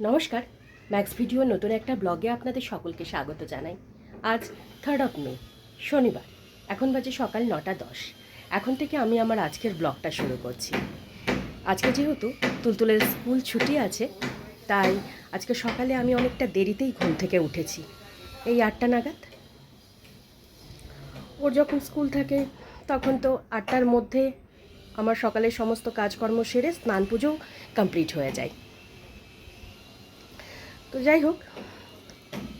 নমস্কার। Max video নতুন একটা ব্লগে আপনাদের সকলকে স্বাগত জানাই। আজ থার্ড অফ মে শনিবার। এখন বাজে সকাল নটা দশ। এখন থেকে আমি আমার আজকের ব্লগটা শুরু করছি। আজকে যেহেতু তুলতুলের স্কুল ছুটি আছে, তাই আজকে সকালে আমি অনেকটা দেরিতেই ঘুম থেকে উঠেছি। এই আটটা নাগাদ? ওর যখন স্কুল থাকে, তখন তো আটটার মধ্যে আমার সকালের সমস্ত কাজকর্ম সেরে স্নান পুজো কমপ্লিট হয়ে যায়। তো যাই হোক,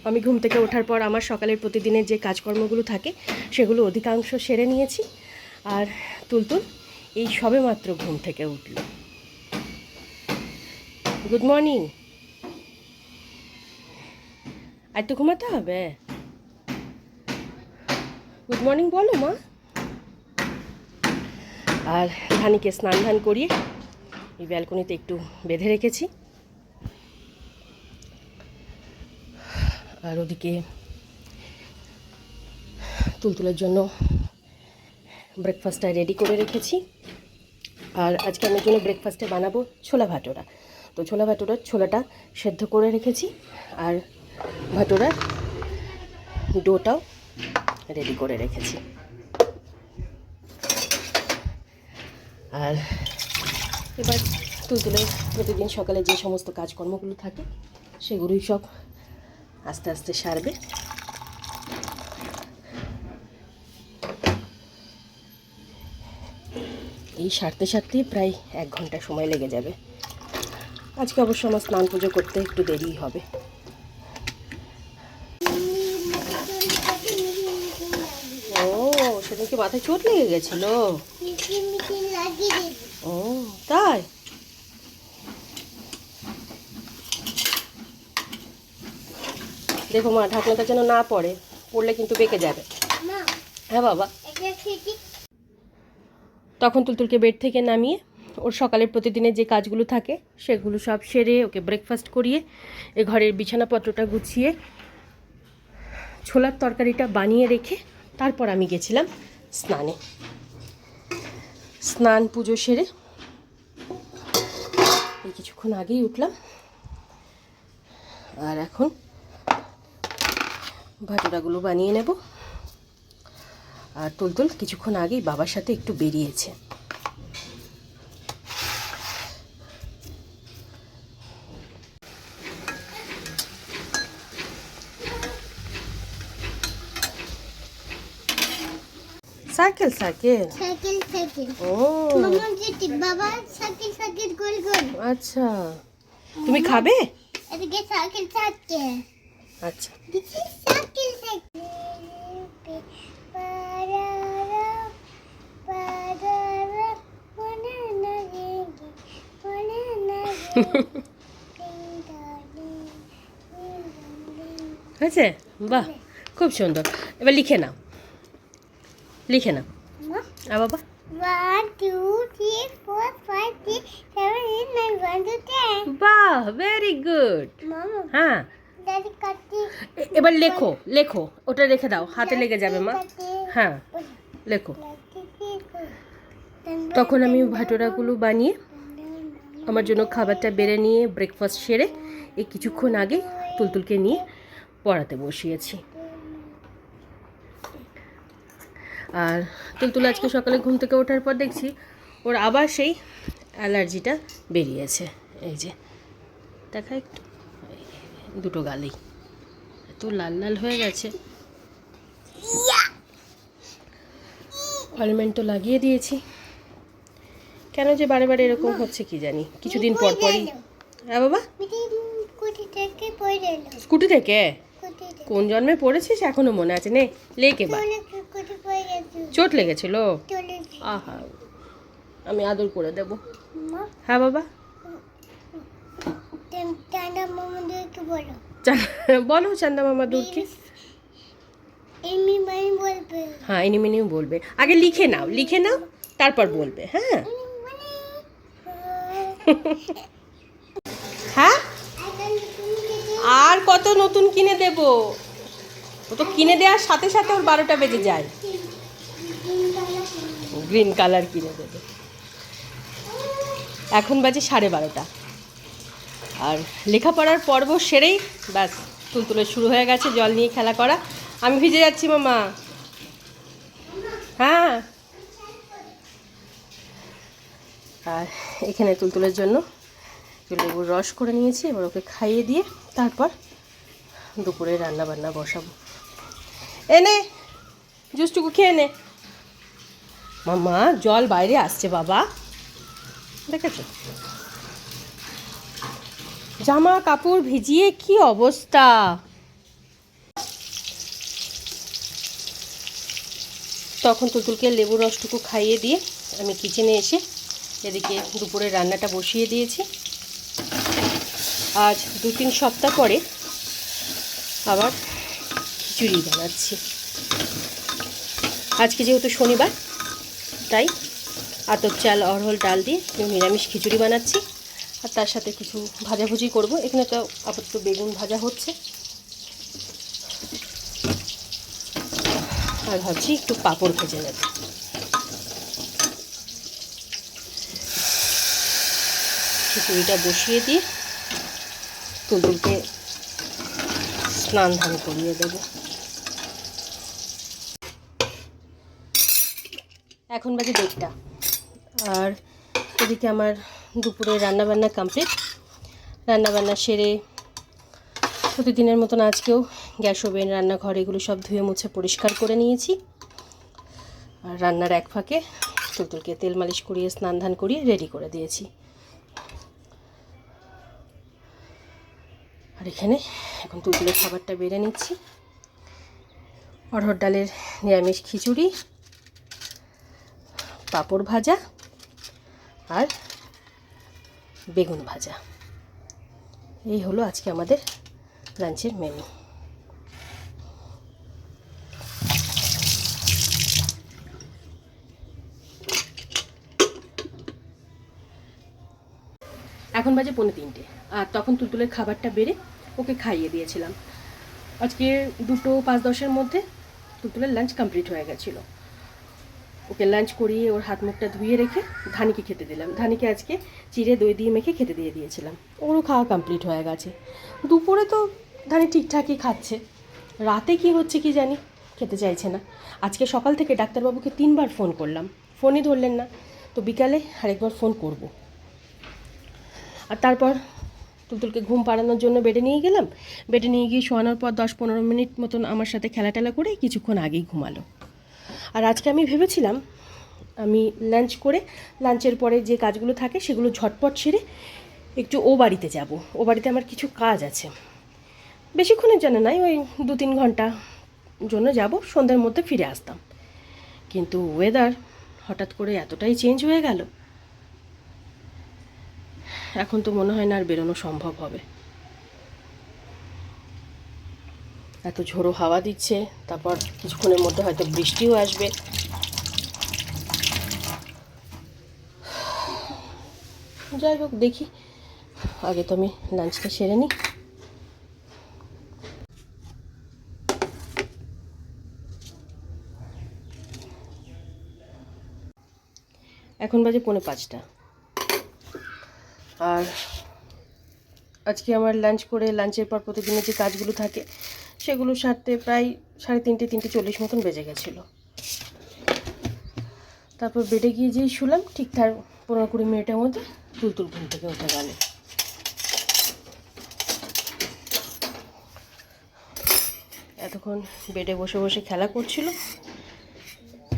আমি ঘুম থেকে ওঠার পর আমার সকালের প্রতিদিনের যে কাজকর্মগুলো থাকে, সেগুলো অধিকাংশ সেরে নিয়েছি। আর তুলতুল, এই সবে মাত্র ঘুম থেকে উঠল। গুড মর্নিং আর তো ঘুমাতে হবে? গুড মর্নিং বলো, মা। আর ধানিকে স্নান ধান করিয়ে এই ব্যালকনিতে একটু বেঁধে রেখেছি। আর ওদিকে তুলতুলের জন্য ব্রেকফাস্টটা রেডি করে রেখেছি। আর আজকে আমি জন্য ব্রেকফাস্টে বানাবো ছোলা ভাটোরা। তো ছোলা ভাটোরার ছোলাটা সেদ্ধ করে রেখেছি আর ভাটোরার ডোটাও রেডি করে রেখেছি। আর এবার তুলতুলের প্রতিদিন সকালে যে সমস্ত কাজকর্মগুলো থাকে, সেগুলোই সব আস্তে আস্তে সারবে। এই সারতে সারতেই প্রায় এক ঘণ্টা সময় লেগে যাবে। আজকে অবশ্য আমার স্নান পুজো করতে একটু দেরিই হবে। ও সেদিন কি মাথায় চোট লেগে গেছিল? ও তাই? দেখো মা ঢাকনাটা যেন না পড়ে পড়লে কিন্তু বেঁকে যাবে। হ্যাঁ বাবা। তখন তুলতুলকে বেড থেকে নামিয়ে ওর সকালের প্রতিদিনের যে কাজগুলো থাকে সেগুলো সব সেরে ওকে ব্রেকফাস্ট করিয়ে এ ঘরের বিছানাপত্রটা গুছিয়ে ছোলার তরকারিটা বানিয়ে রেখে তারপর আমি গেছিলাম স্নানে। স্নান পুজো সেরে এই কিছুক্ষণ আগেই উঠলাম। আর এখন ভাটুরাগুলো বানিয়ে নেব। আর তুলতুল কিছুক্ষণ আগেই বাবার সাথে একটু বেরিয়েছে। Cycle cycle. Cycle cycle. ও। মামা যেটি বাবা সাইকেল সাইকেল গোল গোল। আচ্ছা। তুমি খাবে? এদিকে সাইকেল সাইকেল আচ্ছা। হয়েছে বাহ খুব সুন্দর এবার লিখে নাও লিখে নাও আর বাবা বাহ ভেরি গুড হ্যাঁ এবার লেখো লেখো, ওটা রেখে দাও, হাতে লেগে যাবে মা। হ্যাঁ লেখো। তখন আমি ভাটোরাগুলো বানিয়ে আমার জন্য খাবারটা বেড়ে নিয়ে ব্রেকফাস্ট সেরে এই কিছুক্ষণ আগে তুলতুলকে নিয়ে পড়াতে বসিয়েছি। আর তুলতুল আজকে সকালে ঘুম থেকে ওঠার পর দেখছি ওর আবার সেই অ্যালার্জিটা বেরিয়েছে। এই যে, দেখা একটু। দুটো গালেই। এত লাল লাল হয়ে গেছে। অয়েলমেন্ট তো লাগিয়ে দিয়েছি। কেন যে বারে বারে এরকম হচ্ছে কি জানি? কিছুদিন পর পরই হ্যাঁ বাবা? স্কুটি থেকে কোন জন্মে পড়েছিস? এখনও মনে আছে নে। লেকে বা চোট লেগেছিল? আহা আমি আদর করে দেব। হ্যাঁ বাবা? বলো। চান্দা মামা দূরকে এমনি হ্যাঁ এনিমিনিও বলবে। আগে লিখে নাও লিখে নাও তারপর বলবে হ্যাঁ। হ্যাঁ? আর কত নতুন কিনে দেব? ও তো কিনে দেওয়ার সাথে সাথে ওর বারোটা বেজে যায়। গ্রিন কালার কিনে দেবে। এখন বাজে সাড়ে বারোটা। আর লেখাপড়ার পর্ব সেরেই ব্যাস, তুলতুলে শুরু হয়ে গেছে, জল নিয়ে খেলা করা। আমি ভিজে যাচ্ছি মামা। হ্যাঁ। আর এখানে তুলতুলের জন্য লেবুর রস করে নিয়েছি, এবার ওকে খাইয়ে দিয়ে তারপর দুপুরে রান্না বান্না বসাবো এনে জুসটুকু খেয়ে নে। মামা, জল বাইরে আসছে বাবা। দেখেছ? জামা কাপড় ভিজিয়ে কি অবস্থা? তখন তুতুলকে লেবু রসটুকু খাইয়ে দিয়ে আমি কিচেনে এসে এদিকে দুপুরে রান্নাটা বসিয়ে দিয়েছি। আজ দু তিন সপ্তাহ পরে আবার খিচুড়ি বানাচ্ছি। আজকে যেহেতু শনিবার, তাই আতপ চাল অরহল ডাল দিয়ে নিরামিষ খিচুড়ি বানাচ্ছি। আর তার সাথে কিছু ভাজাভুজি করব। এখানে তো আপাতত বেগুন ভাজা হচ্ছে। আর ভাবছি একটু পাঁপড় ভেজে নেব। খিচুড়িটা বসিয়ে দিয়ে তুলতুলকে স্নান ধান করিয়ে দেবো। এখন বাজে দেড়টা। আর এদিকে আমার দুপুরে রান্নাবান্না কমপ্লিট রান্নাবান্না সেরে প্রতিদিনের মতন আজকেও গ্যাস ওভেন, রান্নাঘর এগুলো সব ধুয়ে মুছে পরিষ্কার করে নিয়েছি। আর রান্নার এক ফাঁকে তুলতুলকে তেল মালিশ করিয়ে, স্নান ধান করিয়ে রেডি করে দিয়েছি। আর এখানে এখন তুলতুলের খাবারটা বেড়ে নিচ্ছি। অরহর ডালের নিরামিষ খিচুড়ি, পাঁপড় ভাজা আর বেগুন ভাজা। এই হলো আজকে আমাদের লাঞ্চের মেনু এখন বাজে পৌনে তিনটে, আর তখন তুলতুলের খাবারটা বেড়ে ওকে খাইয়ে দিয়েছিলাম। আজকে দুটো পাঁচ দশের মধ্যে তুলতুলের লাঞ্চ কমপ্লিট হয়ে গেছিল। ওকে লাঞ্চ করিয়ে ওর হাত মুখটা ধুয়ে রেখে ধানিকে খেতে দিলাম। ধানিকে আজকে চিড়ে দই দিয়ে মেখে খেতে দিয়ে দিয়েছিলাম। ওরও খাওয়া কমপ্লিট হয়ে গেছে। দুপুরে তো ধানি ঠিকঠাকই খাচ্ছে। রাতে কি হচ্ছে কি জানি খেতে চাইছে না। আজকে সকাল থেকে ডাক্তারবাবুকে তিনবার ফোন করলাম। ফোনই ধরলেন না। তো বিকালে আরেকবার ফোন করব। আর তারপর তুলতুলকে ঘুম পাড়ানোর জন্য বেডে নিয়ে গেলাম। বেডে নিয়ে গিয়ে শোয়ানোর পর দশ পনেরো মিনিট মতন আমার সাথে খেলা টেলা করে কিছুক্ষণ আগেই ঘুমালো। আর আজকে আমি ভেবেছিলাম আমি লাঞ্চ করে লাঞ্চের পরে যে কাজগুলো থাকে সেগুলো ঝটপট সেরে একটু ও বাড়িতে যাব। ও বাড়িতে আমার কিছু কাজ আছে। বেশিক্ষণের জন্য নয়, ওই দু তিন ঘণ্টা জন্য যাব, সন্ধ্যার মধ্যে ফিরে আসতাম। কিন্তু ওয়েদার হঠাৎ করে এতটাই চেঞ্জ হয়ে গেল। এখন তো মনে হয় না আর বেরোনো সম্ভব হবে। এত ঝোড়ো হাওয়া দিচ্ছে, তারপর কিছুক্ষণের মধ্যে হয়তো বৃষ্টিও আসবে। যাই হোক, দেখি। আগে তো আমি লাঞ্চটা সেরে নিই। এখন বাজে পৌনে পাঁচটা। আর আজকে আমার লাঞ্চ করে লাঞ্চের পর প্রতিদিনের যে কাজগুলো থাকে সেগুলো সারতে প্রায় সাড়ে তিনটে তিনটে চল্লিশ মতন বেজে গেছিল। তারপর বেডে গিয়ে যেই শুলাম ঠিকঠাক পনেরো কুড়ি মিনিটের মধ্যে তুলতুল ঘুম থেকে উঠে গেল। এতক্ষণ বেডে বসে বসে খেলা করছিল,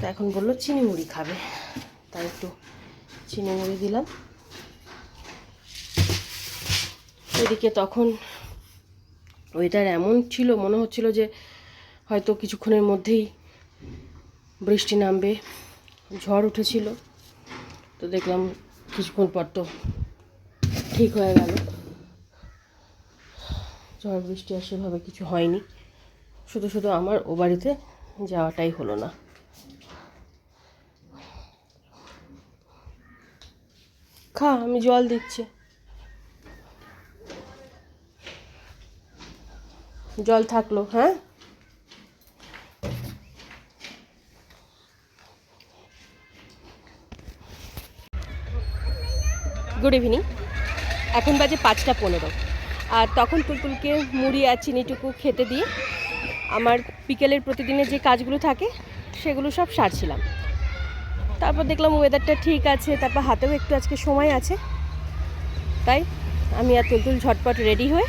তা এখন বলল চিনি মুড়ি খাবে। তাই একটু চিনি মুড়ি দিলাম। এদিকে তখন ওয়েদার এমন ছিল, মনে হচ্ছিল যে হয়তো কিছুক্ষণের মধ্যেই বৃষ্টি নামবে, ঝড় উঠেছিল। তো দেখলাম কিছুক্ষণ পর তো ঠিক হয়ে গেল। ঝড় বৃষ্টি আর সেভাবে কিছু হয়নি। শুধু শুধু আমার ও বাড়িতে যাওয়াটাই হলো না। খা, আমি জল দিচ্ছি। জল থাকল হ্যাঁ? গুড ইভিনিং এখন বাজে পাঁচটা পনেরো। আর তখন তুলতুলকে মুড়ি আর চিনিটুকু খেতে দিয়ে আমার বিকেলের প্রতিদিনের যে কাজগুলো থাকে, সেগুলো সব সারছিলাম। তারপর দেখলাম ওয়েদারটা ঠিক আছে, তারপর হাতেও একটু আজকে সময় আছে। তাই আমি আর তুলতুল ঝটপট রেডি হয়ে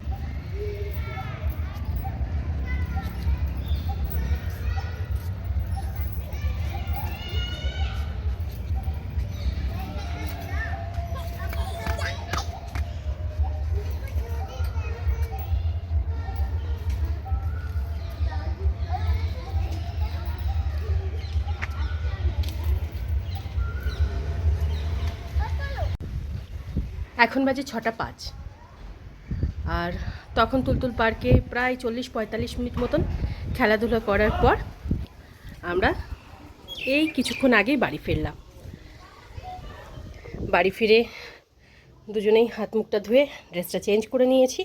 এখন বাজে ছটা পাঁচ। আর তখন তুলতুল পার্কে প্রায় চল্লিশ পঁয়তাল্লিশ মিনিট মতন খেলাধুলা করার পর আমরা এই কিছুক্ষণ আগেই বাড়ি ফিরলাম। বাড়ি ফিরে দুজনেই হাত মুখটা ধুয়ে ড্রেসটা চেঞ্জ করে নিয়েছি।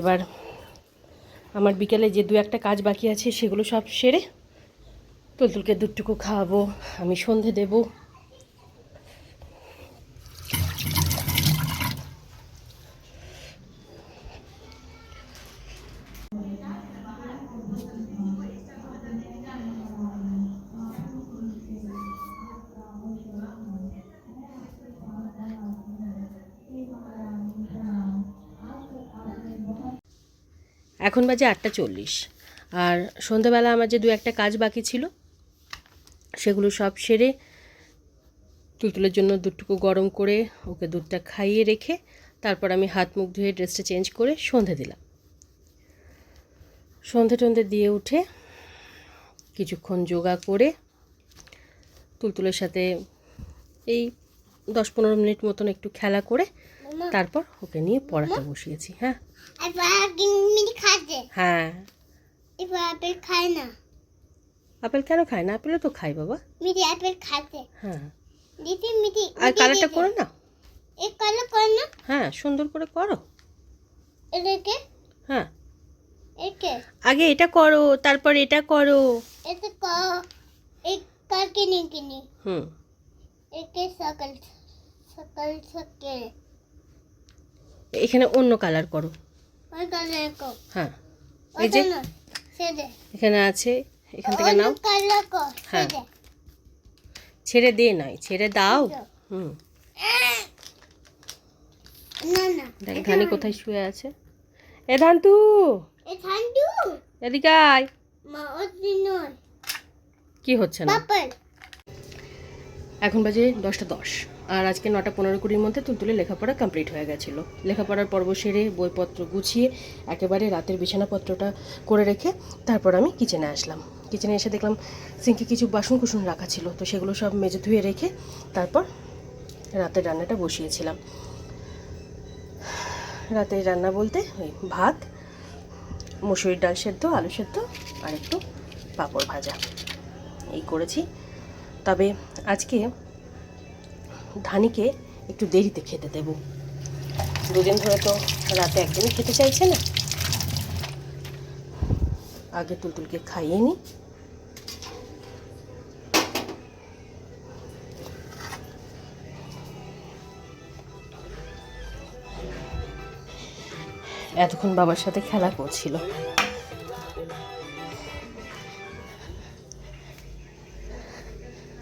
এবার আমার বিকেলে যে দু একটা কাজ বাকি আছে সেগুলো সব সেরে তুলতুলকে দুটুকু খাওয়াবো, আমি সন্ধে দেবো এখন বাজে আটটা চল্লিশ। আর সন্ধ্যাবেলা আমার যে দু একটা কাজ বাকি ছিল, সেগুলো সব সেরে তুলতুলের জন্য দুধটুকু গরম করে ওকে দুধটা খাইয়ে রেখে তারপর আমি হাত মুখ ধুয়ে ড্রেসটা চেঞ্জ করে সন্ধে দিলাম। সন্ধে টন্ধে দিয়ে উঠে কিছুক্ষণ যোগা করে তুলতুলের সাথে এই দশ পনেরো মিনিট মতন একটু খেলা করে তারপর ওকে নিয়ে পড়াতে বসিয়েছি হ্যাঁ। হ্যাঁ। আপেল খায় না। আপেল কেন খায় না? আপেলও তো খাই বাবা। মিটি আপেল খাচ্ছে হ্যাঁ। দিদি মিটি আর কালারটা করো না। এই কালো কর না। হ্যাঁ সুন্দর করে করো। এটাকে হ্যাঁ। একে? আগে এটা করো তারপর এটা করো। এটা ক এই কার কিনি কিনি? হুম। একে সকাল সকাল সকাল। এখানে অন্য কালার করো। হ্যাঁ। এই যে এখানে আছে এখান থেকে নাও। হ্যাঁ। ছেড়ে দিয়ে নাই ছেড়ে দাও। হুম। দেখ ধানি কোথায় শুয়ে আছে? এ ধান্তু! এদিকে আয়। কি হচ্ছে না? এখন বাজে দশটা দশ। আর আজকে নটা পনেরো কুড়ির মধ্যে তুলতুলে লেখাপড়া কমপ্লিট হয়ে গেছিল। লেখাপড়ার পর্ব সেরে বইপত্র গুছিয়ে একেবারে রাতের বিছানাপত্রটা করে রেখে তারপর আমি কিচেনে আসলাম। কিচেনে এসে দেখলাম সিঙ্কে কিছু বাসন কুসুন রাখা ছিল, তো সেগুলো সব মেজে ধুয়ে রেখে তারপর রাতের রান্নাটা বসিয়েছিলাম। রাতের রান্না বলতে ওই ভাত, মুসুরির ডাল সেদ্ধ, আলু সেদ্ধ আর একটু পাঁপড় ভাজা। এই করেছি। তবে আজকে ধানিকে একটু দেরিতে খেতে দেব। দুদিন ধরে তো রাতে একদমই খেতে চাইছে না। আগে তুলতুলকে খাইয়ে নি। এতক্ষণ বাবার সাথে খেলা করছিল।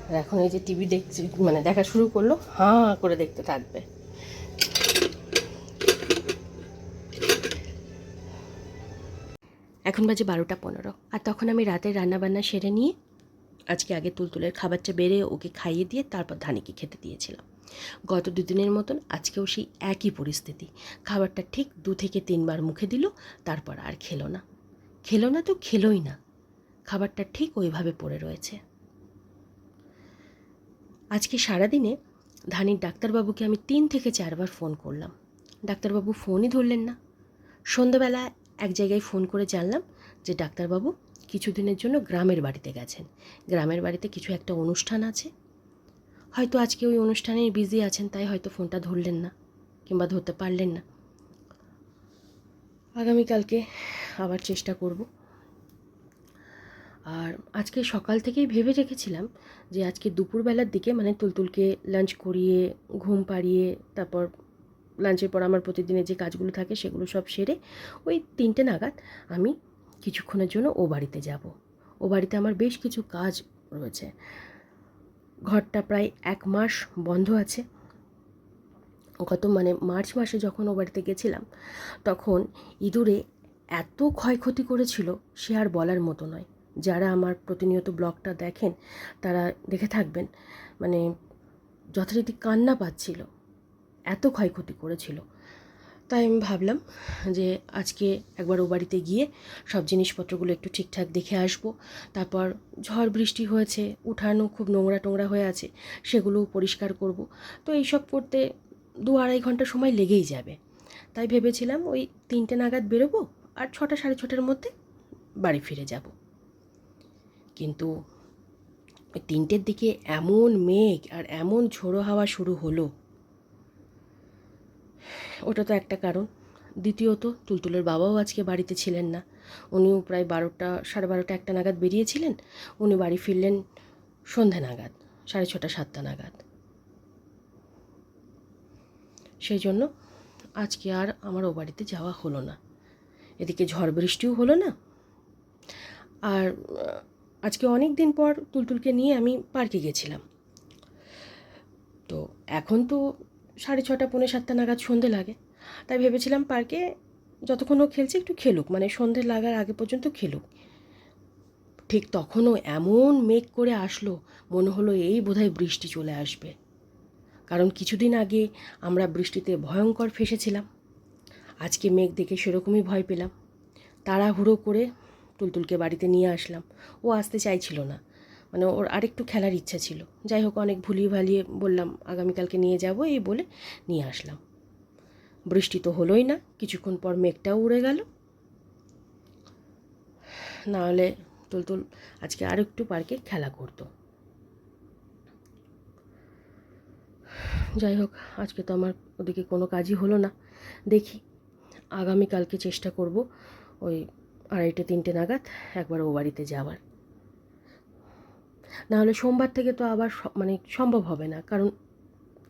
আর এখন এই যে টিভি দেখছে মানে দেখা শুরু করল, হাঁ করে দেখতে থাকবে। এখন বাজে বারোটা পনেরো, আর তখন আমি রাতের রান্নাবান্না সেরে নিয়ে আজকে আগে তুলতুলের খাবারটা বেড়ে ওকে খাইয়ে দিয়ে তারপর ধানিকে খেতে দিয়েছিলাম। গত দুদিনের মতন আজকেও সেই একই পরিস্থিতি। খাবারটা ঠিক দু থেকে তিনবার মুখে দিল, তারপর আর খেলো না। খেলো না তো খেলোই না। খাবারটা ঠিক ওইভাবে পড়ে রয়েছে। আজকে সারাদিনে ধানির ডাক্তারবাবুকে আমি তিন থেকে চারবার ফোন করলাম। ডাক্তারবাবু ফোনই ধরলেন না। সন্ধ্যাবেলা এক জায়গায় ফোন করে জানলাম যে ডাক্তারবাবু কিছুদিনের জন্য গ্রামের বাড়িতে গেছেন। গ্রামের বাড়িতে কিছু একটা অনুষ্ঠান আছে। হয়তো আজকে ওই অনুষ্ঠানেই বিজি আছেন, তাই হয়তো ফোনটা ধরলেন না কিংবা ধরতে পারলেন না। আগামীকালকে আবার চেষ্টা করব। আর আজকে সকাল থেকেই ভেবে রেখেছিলাম যে আজকে দুপুরবেলার দিকে মানে তুলতুলকে লাঞ্চ করিয়ে, ঘুম পাড়িয়ে, তারপর লাঞ্চের পর আমার প্রতিদিনের যে কাজগুলো থাকে সেগুলো সব সেরে ওই তিনটে নাগাদ আমি কিছুক্ষণের জন্য ও বাড়িতে যাব। ও বাড়িতে আমার বেশ কিছু কাজ রয়েছে। ঘরটা প্রায় এক মাস বন্ধ আছে। গত মানে মার্চ মাসে যখন ও বাড়িতে গেছিলাম, তখন ইঁদুরে এত ক্ষয়ক্ষতি করেছিল সে আর বলার মতো নয়। যারা আমার প্রতিনিয়ত ব্লগটা দেখেন, তারা দেখে থাকবেন মানে যথারীতি কান্না পাচ্ছিল, এত ক্ষয়ক্ষতি করেছিল। তাই আমি ভাবলাম যে আজকে একবার ও বাড়িতে গিয়ে সব জিনিসপত্রগুলো একটু ঠিকঠাক দেখে আসব। তারপর ঝড় বৃষ্টি হয়েছে উঠানো খুব নোংরা টোংরা হয়ে আছে, সেগুলোও পরিষ্কার করব। তো এইসব করতে দু আড়াই ঘণ্টা সময় লেগেই যাবে। তাই ভেবেছিলাম ওই তিনটে নাগাদ বেরোবো আর ছটা সাড়ে ছটার মধ্যে বাড়ি ফিরে যাব। কিন্তু তিনটের দিকে এমন মেঘ আর এমন ঝোড়ো হাওয়া শুরু হলো। ওটা তো একটা কারণ। দ্বিতীয়ত তুলতুলের বাবাও আজকে বাড়িতে ছিলেন না। উনিও প্রায় বারোটা, সাড়ে বারোটা একটা নাগাদ বেরিয়েছিলেন। উনি বাড়ি ফিরলেন সন্ধ্যা নাগাদ, সাড়ে ছটা, সাতটা নাগাদ। সেই জন্য আজকে আর আমার ও বাড়িতে যাওয়া হলো না। এদিকে ঝড় বৃষ্টিও হলো না। আর আজকে অনেক দিন পর তুলতুলকে নিয়ে আমি পার্কে গেছিলাম। তো এখন তো সাড়ে ছটা, পৌনে সাতটা নাগাদ সন্ধে লাগে। তাই ভেবেছিলাম পার্কে যতক্ষণ ও খেলছে একটু খেলুক মানে সন্ধে লাগার আগে পর্যন্ত খেলুক। ঠিক তখনও এমন মেঘ করে আসলো, মনে হলো এই বোধহয় বৃষ্টি চলে আসবে। কারণ কিছুদিন আগে আমরা বৃষ্টিতে ভয়ঙ্কর ফেসেছিলাম। আজকে মেঘ দেখে সেরকমই ভয় পেলাম। তাড়াহুড়ো করে তুলতুলকে বাড়িতে নিয়ে আসলাম। ও আসতে চাইছিল না। মানে ওর আরেকটু খেলার ইচ্ছা ছিল। যাই হোক, অনেক ভুলিয়ে ভালিয়ে বললাম, আগামীকালকে নিয়ে যাব, এই বলে নিয়ে আসলাম। বৃষ্টি তো হলোই না। কিছুক্ষণ পর মেঘটাও উড়ে গেল। না হলে তুলতুল আজকে আর একটু পার্কে খেলা করতো। যাই হোক, আজকে তো আমার ওদিকে কোনো কাজই হলো না। দেখি, আগামীকালকে চেষ্টা করব ওই আড়াইটে, তিনটে নাগাদ একবার ও বাড়িতে যাওয়ার। নাহলে সোমবার থেকে তো আবার মানে সম্ভব হবে না, কারণ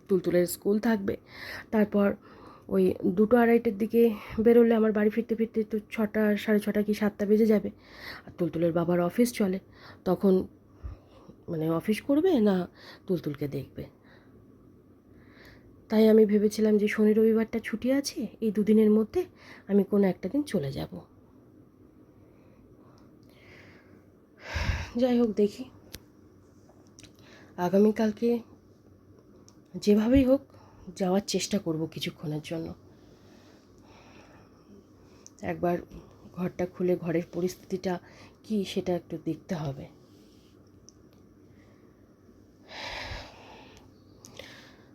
তুলতুলের স্কুল থাকবে। তারপর ওই দুটো আড়াইটের দিকে বেরোলে আমার বাড়ি ফিরতে ফিরতে তো ছটা, সাড়ে ছটা কি সাতটা বেজে যাবে। আর তুলতুলের বাবার অফিস চলে। তখন মানে অফিস করবে না তুলতুলকে দেখবে? তাই আমি ভেবেছিলাম যে শনি রবিবারটা ছুটি আছে, এই দুদিনের মধ্যে আমি কোনো একটা দিন চলে যাব। যাই হোক, দেখি। আগামীকালকে যেভাবেই হোক, যাওয়ার চেষ্টা করব কিছুক্ষণের জন্য। একবার ঘরটা খুলে ঘরের পরিস্থিতিটা কি সেটা একটু দেখতে হবে।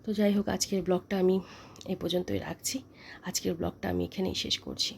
তো যাই হোক, আজকের ব্লগটা আমি এই পর্যন্তই রাখছি। আজকের ব্লগটা আমি এখানেই শেষ করছি।